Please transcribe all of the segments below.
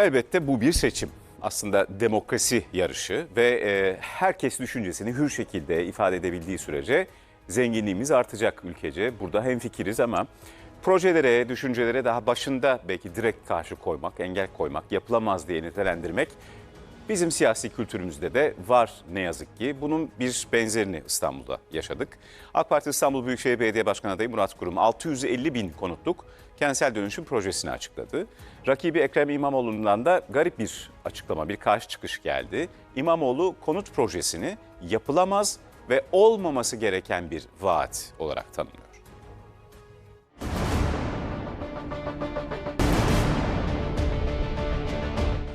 Elbette bu bir seçim. Aslında demokrasi yarışı ve e, herkes düşüncesini hür şekilde ifade edebildiği sürece zenginliğimiz artacak ülkece. Burada hemfikiriz ama projelere, düşüncelere daha başında belki direkt karşı koymak, engel koymak, yapılamaz diye nitelendirmek Bizim siyasi kültürümüzde de var ne yazık ki. Bunun bir benzerini İstanbul'da yaşadık. AK Parti İstanbul Büyükşehir Belediye Başkanı adayı Murat Kurum 650 bin konutluk kentsel dönüşüm projesini açıkladı. Rakibi Ekrem İmamoğlu'ndan da garip bir açıklama, bir karşı çıkış geldi. İmamoğlu konut projesini yapılamaz ve olmaması gereken bir vaat olarak tanımlıyor. –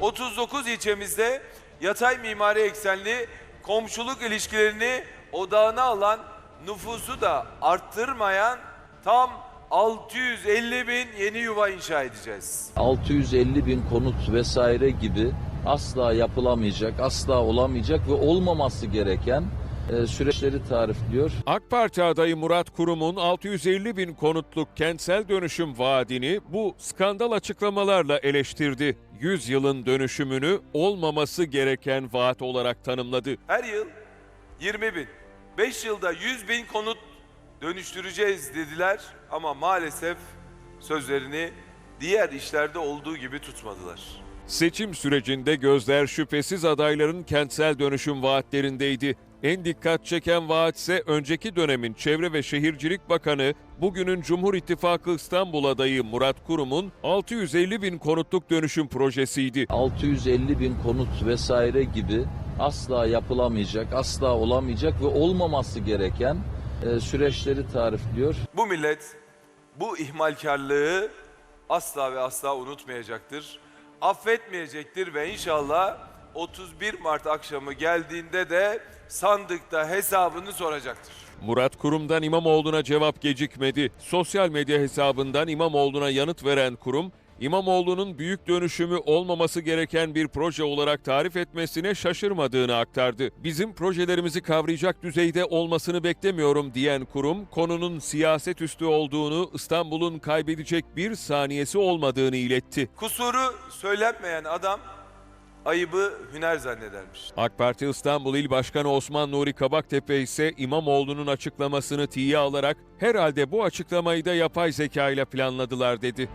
39 ilçemizde yatay mimari eksenli komşuluk ilişkilerini odağına alan nüfusu da arttırmayan tam 650 bin yeni yuva inşa edeceğiz. 650 bin konut vesaire gibi asla yapılamayacak, asla olamayacak ve olmaması gereken süreçleri tarifliyor. AK Parti adayı Murat Kurum'un 650 bin konutluk kentsel dönüşüm vaadini bu skandal açıklamalarla eleştirdi. 100 yılın dönüşümünü olmaması gereken vaat olarak tanımladı. Her yıl 20 bin, 5 yılda 100 bin konut dönüştüreceğiz dediler ama maalesef sözlerini diğer işlerde olduğu gibi tutmadılar. Seçim sürecinde gözler şüphesiz adayların kentsel dönüşüm vaatlerindeydi. En dikkat çeken vaat ise önceki dönemin Çevre ve Şehircilik Bakanı, bugünün Cumhur İttifakı İstanbul adayı Murat Kurum'un 650 bin konutluk dönüşüm projesiydi. 650 bin konut vesaire gibi asla yapılamayacak, asla olamayacak ve olmaması gereken e, süreçleri tarifliyor. Bu millet bu ihmalkarlığı asla ve asla unutmayacaktır. Affetmeyecektir ve inşallah 31 Mart akşamı geldiğinde de sandıkta hesabını soracaktır. Murat Kurum'dan İmamoğlu'na cevap gecikmedi. Sosyal medya hesabından İmamoğlu'na yanıt veren kurum, İmamoğlu'nun büyük dönüşümü olmaması gereken bir proje olarak tarif etmesine şaşırmadığını aktardı. Bizim projelerimizi kavrayacak düzeyde olmasını beklemiyorum diyen kurum, konunun siyaset üstü olduğunu, İstanbul'un kaybedecek bir saniyesi olmadığını iletti. Kusuru söylenmeyen adam ayıbı hüner zannedermiş. AK Parti İstanbul İl Başkanı Osman Nuri Kabaktepe ise İmamoğlu'nun açıklamasını tiye alarak herhalde bu açıklamayı da yapay zeka ile planladılar dedi.